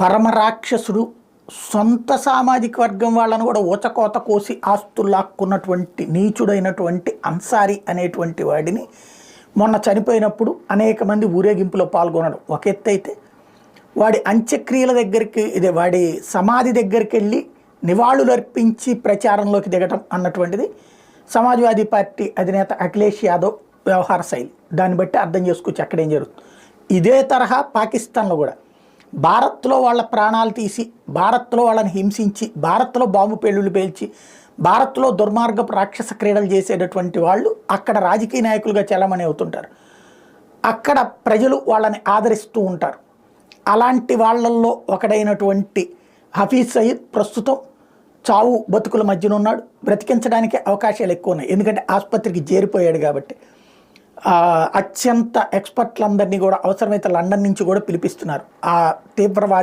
పరమరాక్షసుడు సొంత సామాజిక వర్గం వాళ్ళను కూడా ఊచకోత కోసి ఆస్తులు లాక్కున్నటువంటి నీచుడైనటువంటి అన్సారి అనేటువంటి వాడిని మొన్న చనిపోయినప్పుడు అనేక మంది ఊరేగింపులో పాల్గొనడం ఒక ఎత్తు అయితే వాడి అంత్యక్రియల దగ్గరికి ఇదే వాడి సమాధి దగ్గరికి వెళ్ళి నివాళులు అర్పించి ప్రచారంలోకి దిగటం అన్నటువంటిది సమాజ్వాదీ పార్టీ అధినేత అఖిలేష్ యాదవ్ వ్యవహార శైలి. దాన్ని బట్టి అర్థం చేసుకోవచ్చు అక్కడేం జరుగుతుంది? ఇదే తరహా పాకిస్తాన్లో కూడా భారత్లో వాళ్ళ ప్రాణాలు తీసి భారత్లో వాళ్ళని హింసించి భారత్లో బాంబు పేలుళ్ళు పేల్చి భారత్లో దుర్మార్గపు రాక్షస క్రీడలు చేసేటటువంటి వాళ్ళు అక్కడ రాజకీయ నాయకులుగా చలామణి అవుతుంటారు. అక్కడ ప్రజలు వాళ్ళని ఆదరిస్తూ ఉంటారు. అలాంటి వాళ్ళల్లో ఒకడైనటువంటి హఫీజ్ సయీద్ ప్రస్తుతం చావు బతుకుల మధ్యన ఉన్నాడు. బ్రతికించడానికి అవకాశాలు ఎక్కువ ఉన్నాయి. ఎందుకంటే ఆసుపత్రికి చేరిపోయాడు కాబట్టి. అత్యంత ఎక్స్పర్ట్లందరినీ కూడా అవసరమైతే లండన్ నుంచి కూడా పిలిపిస్తున్నారు. ఆ తీవ్రవాది